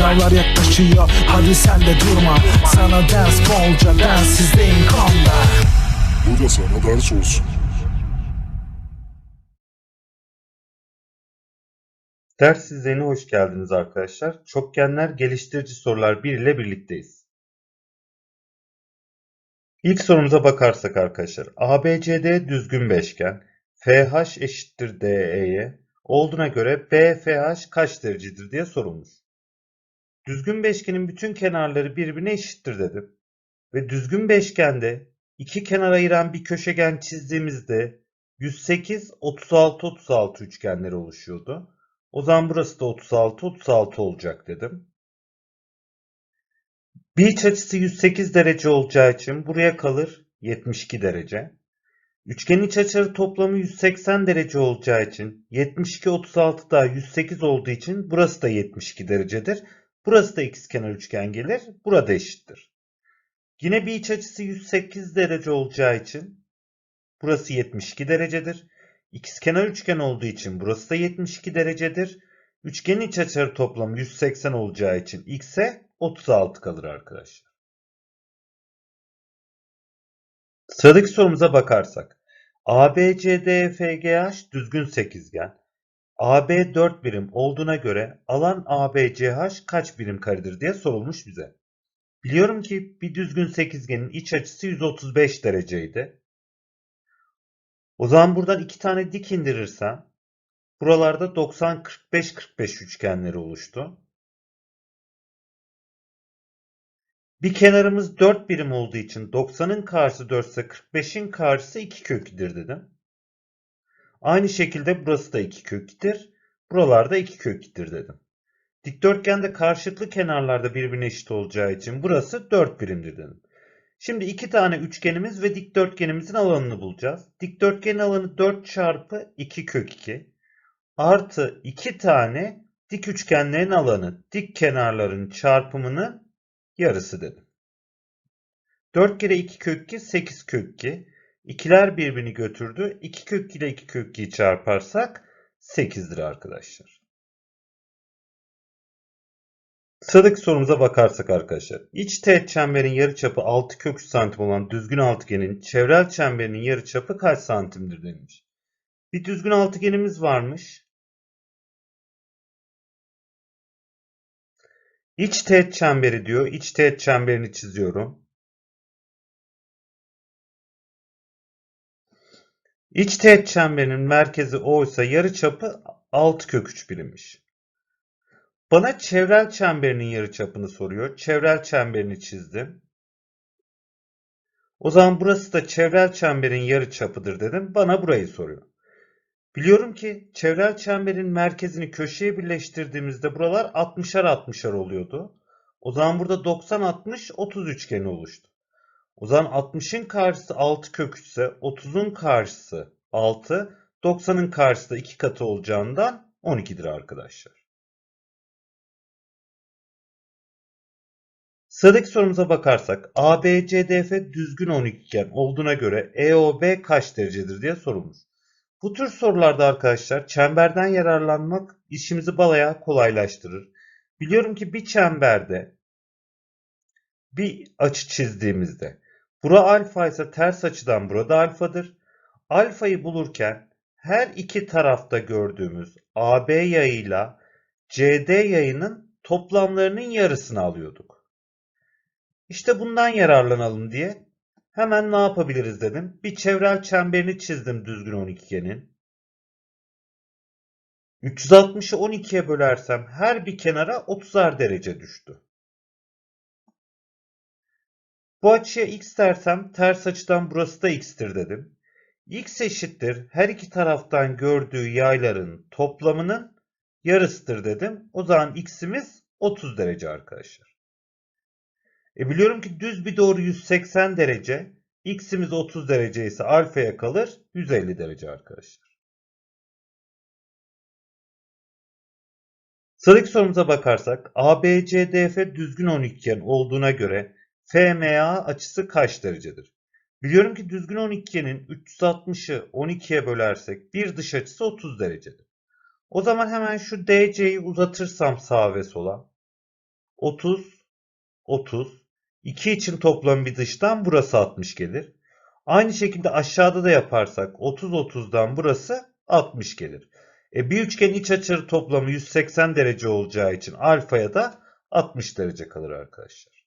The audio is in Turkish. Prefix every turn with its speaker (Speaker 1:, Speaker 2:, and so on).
Speaker 1: Sınavlar yaklaşıyor hadi sen de durma Sana ders bolca densizliğin konda
Speaker 2: Bu da sana ders olsun.
Speaker 3: Ders izleyine hoş geldiniz arkadaşlar. Çokgenler geliştirici sorular 1 ile birlikteyiz. İlk sorumuza bakarsak arkadaşlar. ABCD düzgün beşgen. FH eşittir DE'ye. Olduğuna göre BFH kaç derecedir diye sorulmuş. Düzgün beşgenin bütün kenarları birbirine eşittir dedim. Ve düzgün beşgende iki kenar ayıran bir köşegen çizdiğimizde 108, 36, 36 üçgenleri oluşuyordu. O zaman burası da 36, 36 olacak dedim. Bir iç açısı 108 derece olacağı için buraya kalır 72 derece. Üçgenin iç açıları toplamı 180 derece olacağı için 72, 36 daha 108 olduğu için burası da 72 derecedir. Burası da ikizkenar üçgen gelir. Burada eşittir. Yine bir iç açısı 108 derece olacağı için burası 72 derecedir. İkizkenar üçgen olduğu için burası da 72 derecedir. Üçgenin iç açıları toplamı 180 olacağı için x'e 36 kalır arkadaşlar. Sıradaki sorumuza bakarsak. ABCDFGH düzgün sekizgen. AB 4 birim olduğuna göre alan ABCH kaç birim karedir diye sorulmuş bize. Biliyorum ki bir düzgün sekizgenin iç açısı 135 dereceydi. O zaman buradan iki tane dik indirirsem buralarda 90-45-45 üçgenleri oluştu. Bir kenarımız 4 birim olduğu için 90'ın karşısı 4 ise 45'in karşısı 2 kök 2'dir dedim. Aynı şekilde burası da 2 kök 2'dir. Buralarda 2 kök 2'dir dedim. Dikdörtgende karşılıklı kenarlarda birbirine eşit olacağı için burası 4 birimdir dedim. Şimdi iki tane üçgenimiz ve dikdörtgenimizin alanını bulacağız. Dikdörtgenin alanı 4 çarpı 2 kök 2 artı 2 tane dik üçgenlerin alanı dik kenarların çarpımının yarısı dedim. 4 kere 2 kök 2 8 kök 2. İkiler birbirini götürdü. 2 kök 2 ile 2 kök 2'yi çarparsak 8'dir arkadaşlar. Sıradaki sorumuza bakarsak arkadaşlar. İç teğet çemberin yarıçapı 6 kök 3 santim olan düzgün altıgenin çevrel çemberinin yarıçapı kaç santimdir demiş. Bir düzgün altıgenimiz varmış. İç teğet çemberi diyor. İç teğet çemberini çiziyorum. İç teğet çemberinin merkezi O ise yarıçapı 6 kök 3 birimmiş. Bana çevrel çemberinin yarıçapını soruyor. Çevrel çemberini çizdim. O zaman burası da çevrel çemberin yarıçapıdır dedim. Bana burayı soruyor. Biliyorum ki çevrel çemberin merkezini köşeye birleştirdiğimizde buralar 60'ar 60'ar oluyordu. O zaman burada 90 60 30 üçgeni oluştu. O zaman 60'ın karşısı 6 kök 3 ise 30'un karşısı 6, 90'ın karşısı da 2 katı olacağından 12'dir arkadaşlar. Sıradaki sorumuza bakarsak ABCDF düzgün 12 iken olduğuna göre EOB kaç derecedir diye sorulmuş. Bu tür sorularda arkadaşlar çemberden yararlanmak işimizi balaya kolaylaştırır. Biliyorum ki bir çemberde bir açı çizdiğimizde bura alfa ise ters açıdan burada alfadır. Alfayı bulurken her iki tarafta gördüğümüz AB yayıyla CD yayının toplamlarının yarısını alıyorduk. İşte bundan yararlanalım diye hemen ne yapabiliriz dedim. Bir çevrel çemberini çizdim düzgün 12'nin. 360'ı 12'ye bölersem her bir kenara 30'ar derece düştü. Bu açıya x dersem ters açıdan burası da x'tir dedim. x eşittir her iki taraftan gördüğü yayların toplamının yarısıdır dedim. O zaman x'imiz 30 derece arkadaşlar. E biliyorum ki düz bir doğru 180 derece. X'imiz 30 derece ise alfaya kalır 150 derece arkadaşlar. Sıradaki sorumuza bakarsak ABCDF düzgün 12 olduğuna göre FMA açısı kaç derecedir? Biliyorum ki düzgün 12'nin 360'ı 12'ye bölersek bir dış açısı 30 derecedir. O zaman hemen şu DC'yi uzatırsam sağa ve sola 30, 30. 2 için toplam bir dıştan burası 60 gelir. Aynı şekilde aşağıda da yaparsak 30 30'dan burası 60 gelir. E bir üçgenin iç açıları toplamı 180 derece olacağı için alfaya da 60 derece kalır arkadaşlar.